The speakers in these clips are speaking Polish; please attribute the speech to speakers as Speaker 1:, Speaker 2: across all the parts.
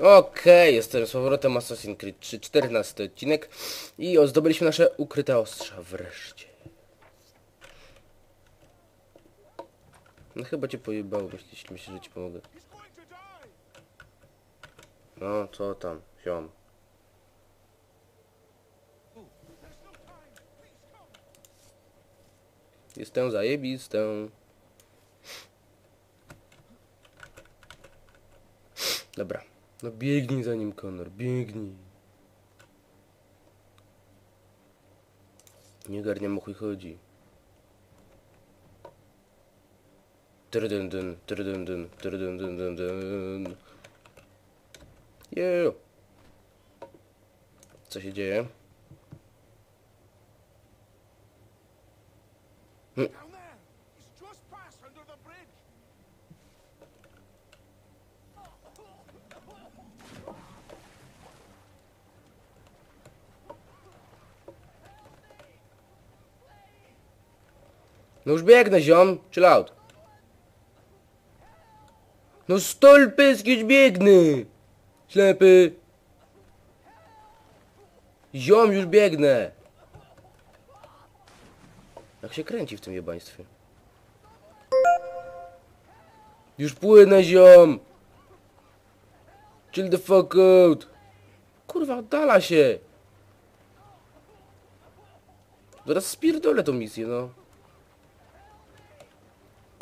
Speaker 1: Okej, jestem z powrotem Assassin's Creed 3, 14 odcinek i o, zdobyliśmy nasze ukryte ostrza wreszcie. No chyba cię pojebało, myślisz, myślę, że ci pomogę. No, co tam, ziom. Jestem zajebistą. Dobra. No biegnij za nim, Conor, biegnij. Nie garniam o chuj chodzi. Trydyn, dyn, trydyn, dyn, trydyn, dyn, dyn, dyn. Yeah. Co się dzieje?
Speaker 2: Down
Speaker 1: No już biegnę, ziom. Chill out. No stolpysk, już biegnę. Ślepy. Ziom, już biegnę. Jak się kręci w tym jebaństwie. Już płynę, ziom. Chill the fuck out. Kurwa, oddala się. Zaraz spierdolę tą misję, no.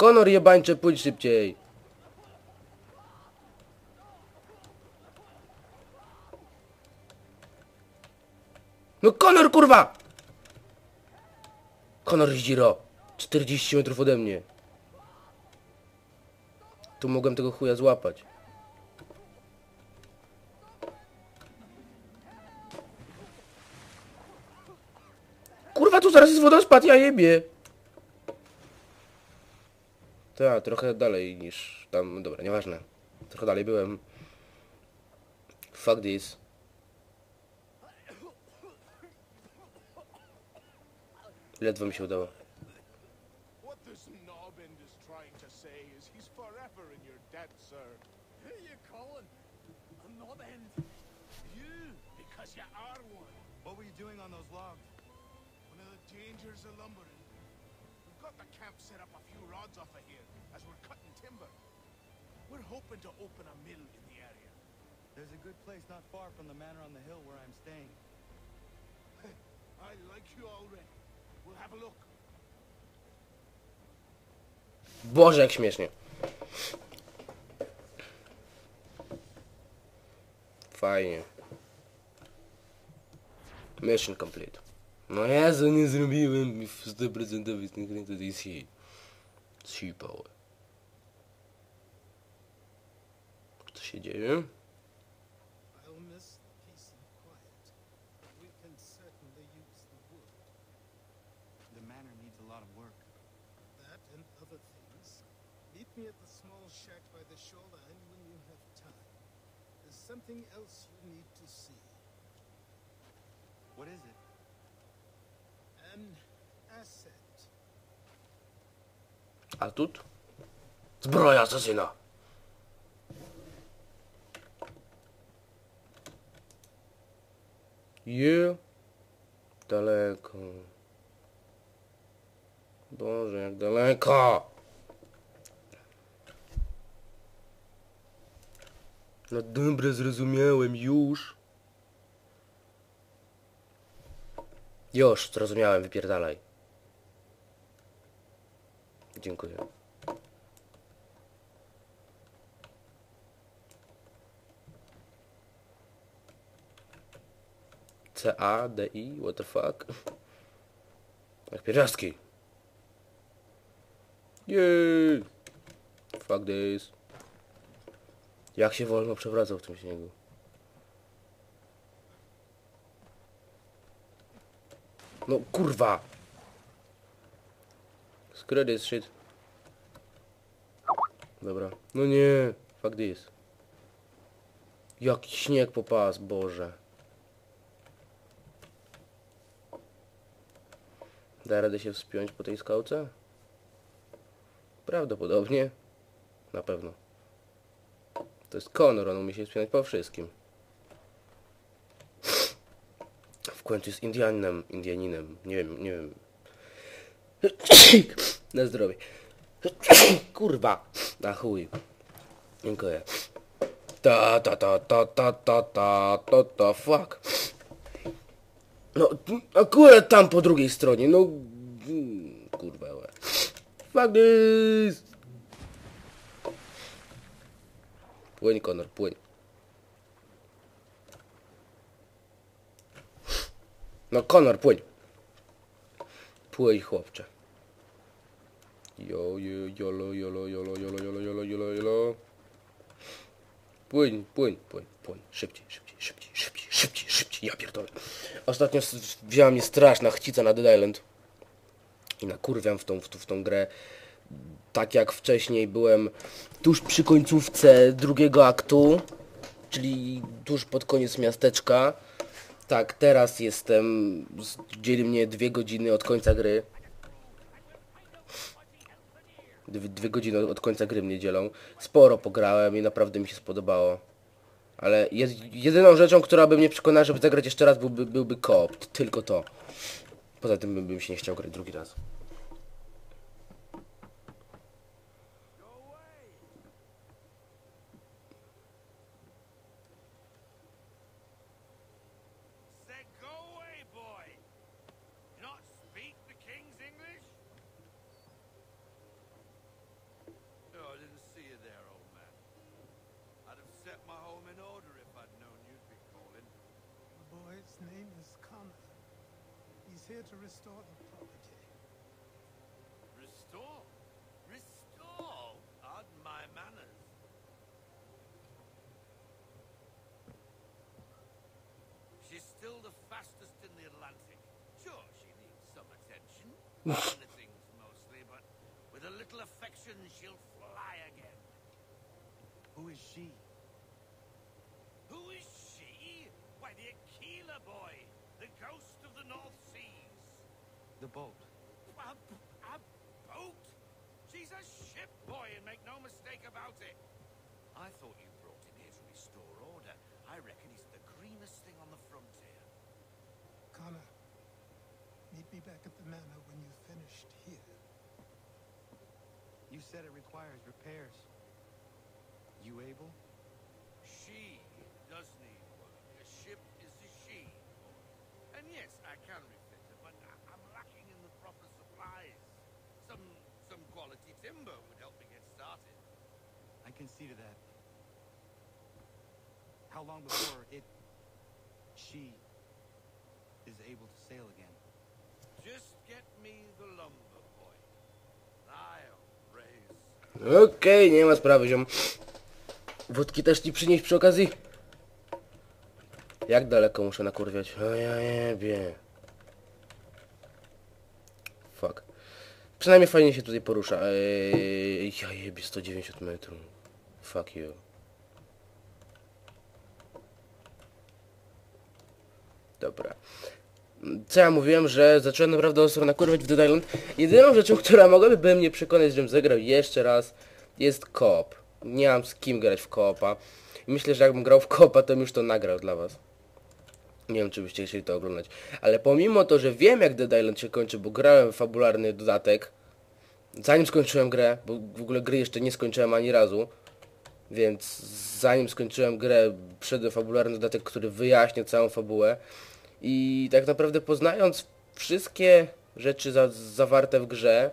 Speaker 1: Konor jebańcze, pójdź szybciej. No Konor, kurwa! Konor Zdziro. 40 metrów ode mnie. Tu mogłem tego chuja złapać. Kurwa, tu zaraz jest wodospad, ja jebie. Tak, trochę dalej niż tam, dobra, nieważne. Trochę dalej byłem. Fuck this. Ledwo mi się udało.
Speaker 2: What
Speaker 3: were you doing on those logs?
Speaker 2: One of the dangers of lumbering. We've got the camp set up a few rods off of here as we're cutting timber. We're hoping to open a mill in the area.
Speaker 3: There's a good place not far from the manor on the hill where I'm staying.
Speaker 2: I like you already. We'll have a look.
Speaker 1: Boże, jak śmiesznie. Fajnie. Mission complete. No Jezu, nie zrobiłem w 100% z tych ręce DC. Super. Co się dzieje?
Speaker 4: I'll miss the peace and quiet. We can certainly use the wood.
Speaker 3: The manor needs a lot of work.
Speaker 4: That and other things. Meet me at the small shack by the shoreline when you have time. There's something else you need to see.
Speaker 3: What is it?
Speaker 4: Asset.
Speaker 1: Atut? Zbroja asasyna. Je. Daleko. Boże, jak daleko. No dobra, zrozumiałem już. Już, zrozumiałem, wypierdalaj. Dziękuję. C-A-D-I? What the fuck? Jak pierwiastki. Jej! Fuck this. Jak się wolno przewracał w tym śniegu. No kurwa! Screw this shit. Dobra. No nie. Fuck this. Jaki śnieg po pas, Boże. Da radę się wspiąć po tej skałce? Prawdopodobnie. Na pewno. To jest Conor, on umie się spinać po wszystkim. W końcu jest Indianinem, Indianinem, nie wiem, nie wiem. Na zdrowie. Kurwa, na chuj. Dziękuję. Ta ta ta ta ta ta ta ta ta fuck. No, akurat tam po drugiej stronie, no... Kurwa. Fuck this! Płyń, Konor, płyń. No, Konor, płyń. Płyń, chłopcze. Jo, jo, jolo, jolo, jolo, jolo, jolo, jolo, jolo, jolo. Płyń, płyń, płyń, płyń. Szybciej, szybciej, szybciej, szybciej, szybciej, szybciej. Ja pierdolę. Ostatnio wzięła mnie straszna chcica na Dead Island. I nakurwiam w tą, w, tą- w tą grę. Tak jak wcześniej byłem tuż przy końcówce drugiego aktu, czyli tuż pod koniec miasteczka. Tak, teraz jestem, dzieli mnie dwie godziny od końca gry. Dwie, dwie godziny od- końca gry mnie dzielą. Sporo pograłem i naprawdę mi się spodobało. Ale jed, jedyną rzeczą, która by mnie przekonała, żeby zagrać jeszcze raz, byłby, byłby koop. Tylko to. Poza tym bym się nie chciał grać drugi raz.
Speaker 4: Here to restore the property.
Speaker 2: Restore? Restore? Pardon my manners. She's still the fastest in the Atlantic. Sure, she needs some attention. Things mostly, but with a little affection, she'll fly again.
Speaker 3: Who is she?
Speaker 2: Who is she? Why, the Aquila boy, the ghost of the North.
Speaker 3: The boat.
Speaker 2: A, a boat? She's a ship boy, and make no mistake about it. I thought you brought him here to restore order. I reckon he's the greenest thing on the frontier.
Speaker 4: Connor, meet me back at the manor when you've finished here.
Speaker 3: You said it requires repairs. You able?
Speaker 2: She does need work. A ship is a she. And yes, I can refit
Speaker 3: can see to that. How long before it, she, is able to sail again?
Speaker 2: Just get me the lumber, boy. I'll raise.
Speaker 1: Okej, nie ma sprawy, ziom. Wódki też ci przynieść przy okazji? Jak daleko muszę nakurwiać? O ja jebie. Fuck. Przynajmniej fajnie się tutaj porusza. Eee, ja jebie 190 metrów. Fuck you. Dobra. Co ja mówiłem, że zacząłem naprawdę ostro nakurwać w Dead Island. Jedyną rzeczą, która mogłaby mnie przekonać, żebym zagrał jeszcze raz, jest koop. Nie mam z kim grać w koopa. Myślę, że jakbym grał w koopa, to bym już to nagrał dla was. Nie wiem, czy byście chcieli to oglądać. Ale pomimo to, że wiem jak Dead Island się kończy, bo grałem w fabularny dodatek, zanim skończyłem grę, bo w ogóle gry jeszcze nie skończyłem ani razu, więc zanim skończyłem grę, w fabularny dodatek, który wyjaśnia całą fabułę. I tak naprawdę poznając wszystkie rzeczy za, zawarte w grze,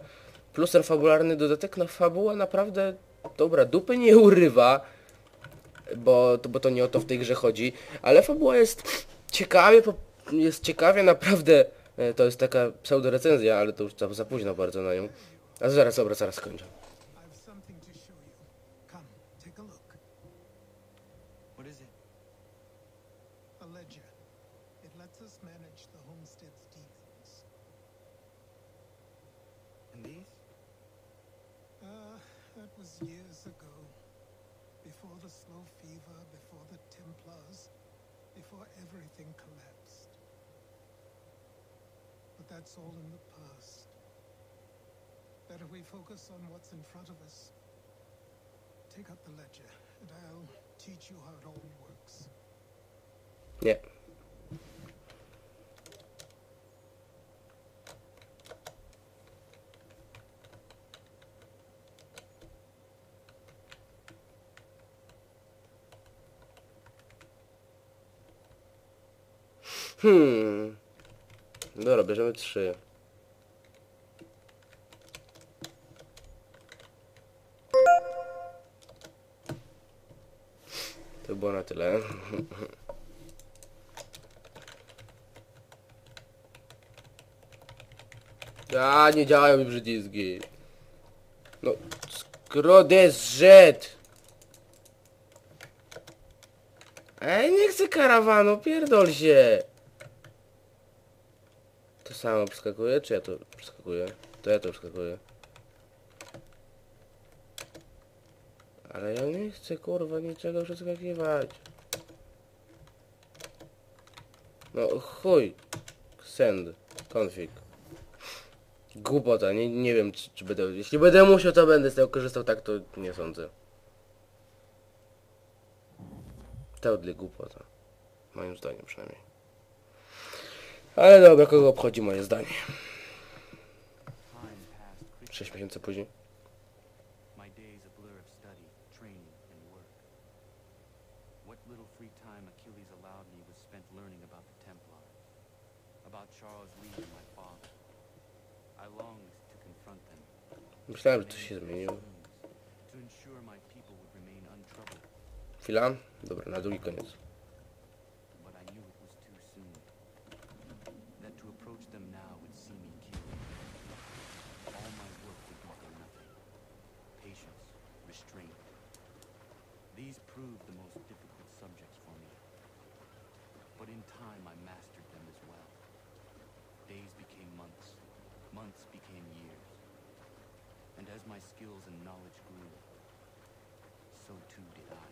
Speaker 1: plus ten fabularny dodatek, no fabuła naprawdę dobra, dupy nie urywa, bo, to- bo to nie o to w tej grze chodzi, ale fabuła jest ciekawie, jest ciekawie naprawdę, e, to jest taka pseudorecenzja, ale to już za, za późno bardzo na nią. A zaraz, dobra, zaraz skończę.
Speaker 4: That's all in the past. Better we focus on what's in front of us. Take up the ledger, and I'll teach you how it all works.
Speaker 1: Nie. Hmm. Dobra, bierzemy trzy. To było na tyle. A, nie działają mi przyciski. No, jest Żyd. Ej, nie chcę karawanu, pierdol się. Samo przeskakuje, czy ja to przeskakuję? To ja to przeskakuję. Ale ja nie chcę kurwa niczego przeskakiwać. No chuj. Send. Config. Głupota, nie, nie wiem czy, czy będę... Jeśli będę musiał to będę z tego korzystał, tak to nie sądzę. To dla głupota. Moim zdaniem przynajmniej. Ale dobra, kogo obchodzi moje zdanie? 6 miesięcy później. Myślałem, że coś się zmieniło. Chwila. Dobra, na drugi koniec.
Speaker 3: Proved the most difficult subjects for me. But in time I mastered them as well. Days became months. Months became years. And as my skills and knowledge grew, so too did I.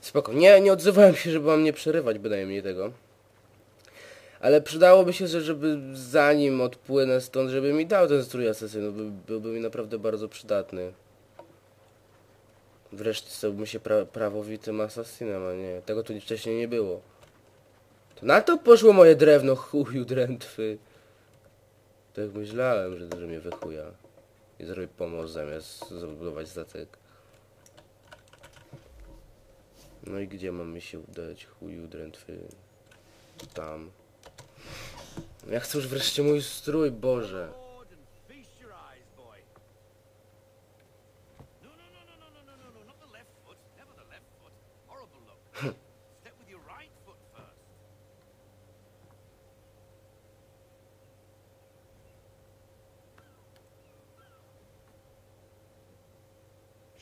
Speaker 1: Spoko. Nie, nie odzywałem się, żeby wam nie przerywać bynajmniej tego. Ale przydałoby się, że- żeby zanim odpłynę stąd, żeby mi dał ten strój asesynu. By, byłby mi naprawdę bardzo przydatny. Wreszcie stałbym się pra prawowitym asasynem, a nie. Tego tu wcześniej nie było. To na to poszło moje drewno, chuju drętwy. Tak myślałem, że, że mnie wychuja. I zrobi pomoc zamiast zabudować statek. No i gdzie mam mi się udać? Chuju drętwy. Tam. Ja chcę już wreszcie mój strój, Boże.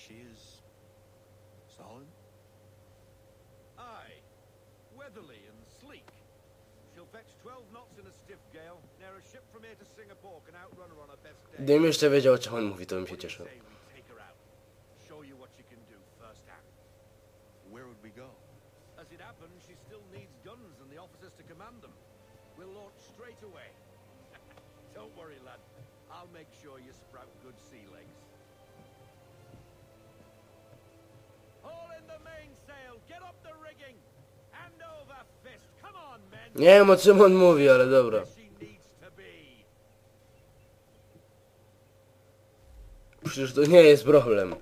Speaker 3: She is solid?
Speaker 2: Aye. Weatherly and sleek. She'll fetch 12 knots in a stiff gale. Near a ship from here to Singapore can outrun her on her best day.
Speaker 1: Gdybym jeszcze wiedział, o czym on mówi, to bym się
Speaker 2: What do you
Speaker 1: cieszył.
Speaker 2: say we take her out? Show you what she can do firsthand.
Speaker 3: Where would we go?
Speaker 2: As it happens, she still needs guns and the officers to command them. We'll launch straight away. Don't worry, lad. I'll make sure you sprout good sea legs.
Speaker 1: Nie wiem, o czym on mówi, ale dobra. Przecież to nie jest problem.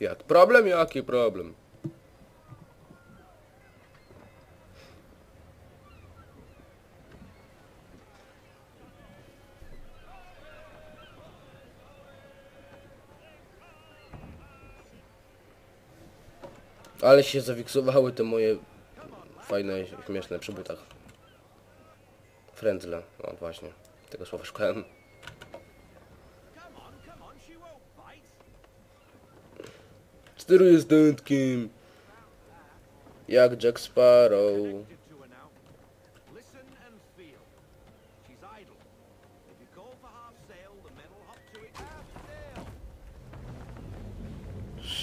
Speaker 1: Jak problem? Jaki problem? Ale się zawiksowały te moje fajne, śmieszne przy butach. Frędzle, no właśnie. Tego słowa szukałem. Steruję stętkiem. Jak Jack Sparrow.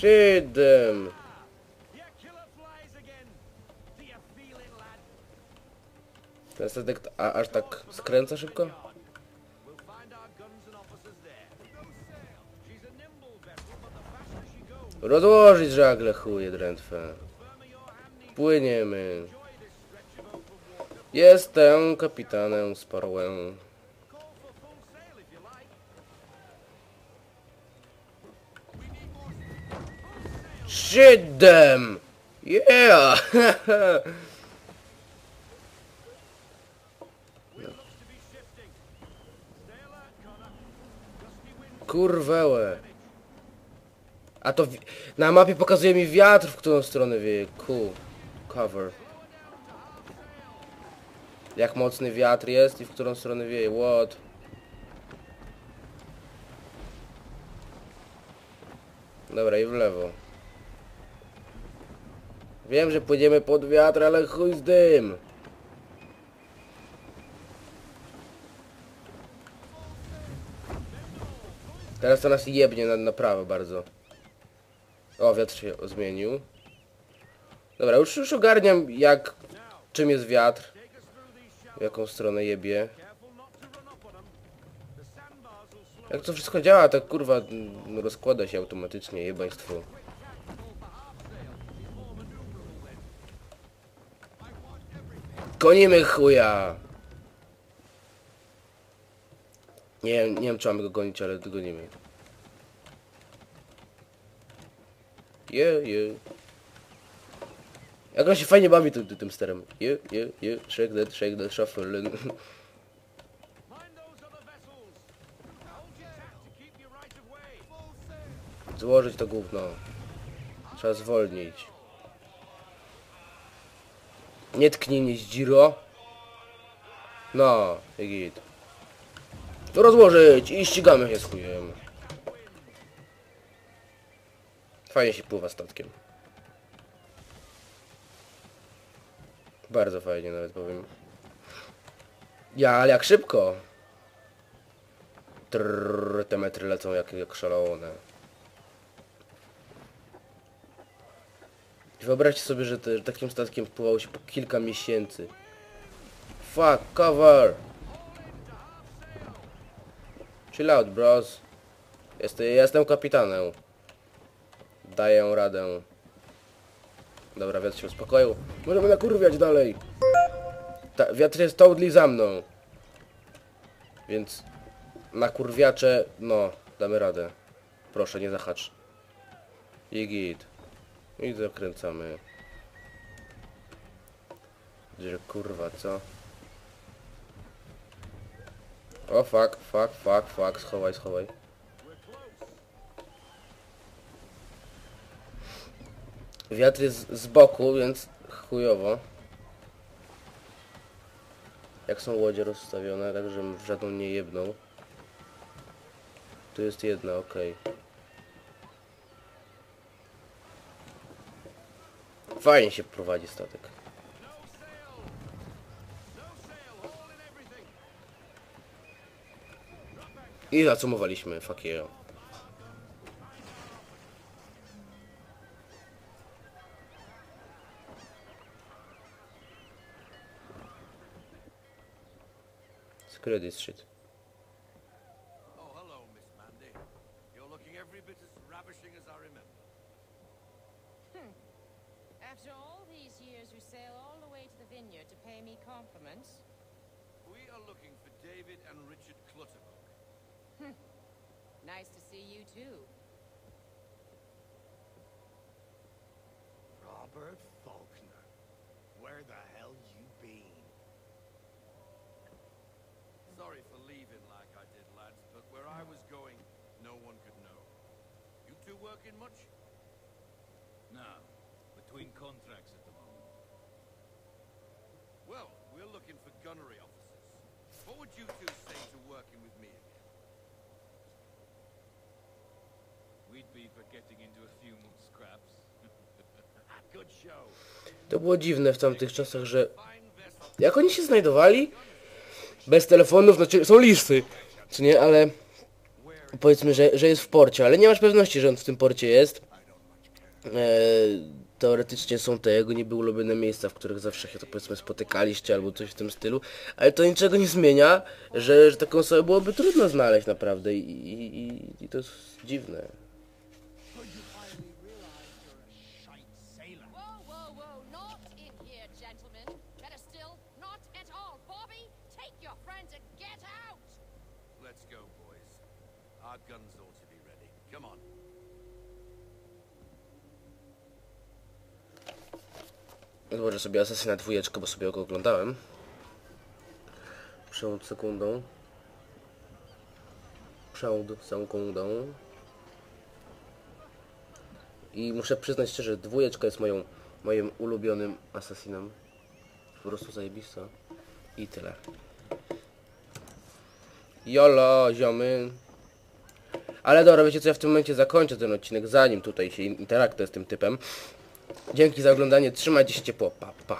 Speaker 2: Connected
Speaker 1: Ten statek a, aż tak skręca szybko?
Speaker 2: We'll find our guns and officers there. No sail. She's a nimble vessel, but the faster she goes,
Speaker 1: Rozłożyć żagle chuje drętwe.
Speaker 2: firmer your hand needs
Speaker 1: Płyniemy.
Speaker 2: enjoy this stretch of open water.
Speaker 1: Jestem kapitanem Sparrowem.
Speaker 2: Call for full sail if you like. We need more
Speaker 1: Shit them! Yeah!
Speaker 2: Wind looks to be shifting. Stay alert, Connor. Gusty winds
Speaker 1: Kurwełe. A to na mapie pokazuje mi wiatr, w którą stronę wieje. Cool. Cover. Jak mocny wiatr jest i w którą stronę wieje. What? Dobra, i w lewo. Wiem, że pójdziemy pod wiatr, ale chuj z dym. Teraz to nas jebnie na, na prawo bardzo. O, wiatr się zmienił. Dobra, już, już ogarniam jak, czym jest wiatr. W jaką stronę jebie. Jak to wszystko działa, tak kurwa mm, rozkłada się automatycznie, jebaństwo. Gonimy chuja! Nie, nie wiem czy mamy go gonić, ale gonimy. Je, je. Jak on się fajnie bawi tym, tym sterem. Je, je, je, shake that, shake that, shuffle. Złożyć to gówno. Trzeba zwolnić. Nie tknij mnie Zdziro. No, git. To rozłożyć i ścigamy się z chujem. Fajnie się pływa statkiem. Bardzo fajnie nawet powiem. Ja, ale jak szybko. Trrr, te metry lecą jak, jak szalone. Wyobraźcie sobie, że, te, że takim statkiem pływało się po kilka miesięcy. Fuck, cover! Chill out, bros. Jestem, jestem kapitanem. Daję radę. Dobra, wiatr się uspokoił. Możemy nakurwiać dalej. Ta, wiatr jest totally za mną. Więc nakurwiacze, no, damy radę. Proszę, nie zahacz. I git. I zakręcamy. Że kurwa, co? O fuck, fuck, fuck, fuck, schowaj, schowaj. Wiatr jest z boku, więc chujowo. Jak są łodzie rozstawione, tak żebym w żadną nie jebnął. Tu jest jedna, okej. Fajnie się prowadzi statek.
Speaker 2: No sail. No sail. All in everything.
Speaker 1: I zacumowaliśmy. Screw this shit.
Speaker 2: Oh, hello, Miss Mandy. You're looking every bit as ravishing as I remember.
Speaker 5: After all these years, you sail all the way to the vineyard to pay me compliments.
Speaker 2: We are looking for David and Richard Clutterbuck.
Speaker 5: Nice to see you too.
Speaker 6: Robert Faulkner. Where the hell you been?
Speaker 2: Sorry for leaving like I did, lads, but where I was going, no one could know. You two working much?
Speaker 7: No, between contracts at the moment.
Speaker 2: Well, we're looking for gunnery officers. What would you two say to working with me
Speaker 1: To było dziwne w tamtych czasach, że jak oni się znajdowali bez telefonów, znaczy są listy, czy nie, ale powiedzmy, że, że jest w porcie, ale nie masz pewności, że on w tym porcie jest. Eee, teoretycznie są te jego niby ulubione miejsca, w których zawsze się to powiedzmy spotykaliście albo coś w tym stylu, ale to niczego nie zmienia, że, że taką osobę byłoby trudno znaleźć naprawdę i, i, i, i to jest dziwne.
Speaker 2: Guns ought to be ready. Come on.
Speaker 1: Złożę sobie Asasyna dwójeczkę, bo sobie go oglądałem. Przed sekundą. Przed sekundą. I muszę przyznać szczerze, dwójeczka jest moją, moim ulubionym asasinem. Po prostu zajebista. I tyle. Jolo, ziomy. Ale dobra, wiecie co, ja w tym momencie zakończę ten odcinek, zanim tutaj się interaktuję z tym typem. Dzięki za oglądanie, trzymajcie się ciepło, pa, pa.